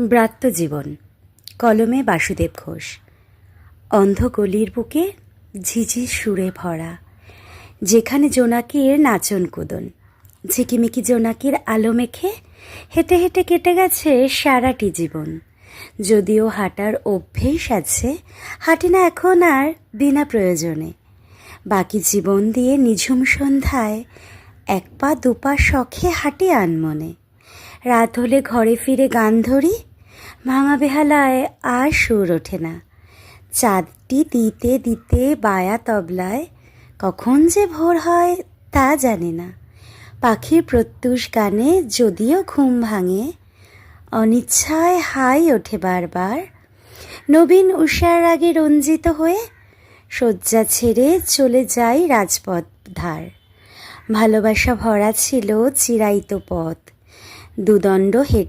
ব্রাত্যজীবন কলমে বাসুদেব ঘোষ। অন্ধ গলির বুকে ঝিঝি সুরে ভরা, যেখানে জোনাকির নাচন কুদন। ঝিকিমিকি জোনাকির আলো মেখে হেঁটে হেঁটে কেটে গেছে সারাটি জীবন। যদিও হাঁটার অভ্যেস আছে, হাঁটি না এখন আর বিনা প্রয়োজনে। বাকি জীবন দিয়ে নিঝুম সন্ধ্যায় এক পা দুপা শখে হাঁটি আনমনে। রাত হলে ঘরে ফিরে গান ধরি, ভাঙা বেহালায় আর সুর ওঠে না। চাঁদটি দিতে দিতে বায়া তবলায়, কখন যে ভোর হয় তা জানে না। পাখির প্রত্যুষ গানে যদিও ঘুম ভাঙে, অনিচ্ছায় হাই ওঠে বারবার। নবীন উষার আগে রঞ্জিত হয়ে শয্যা ছেড়ে চলে যাই রাজপথ ধার। ভালোবাসা ভরা ছিল চিরাইত পথ। দুদণ্ড হেঁটে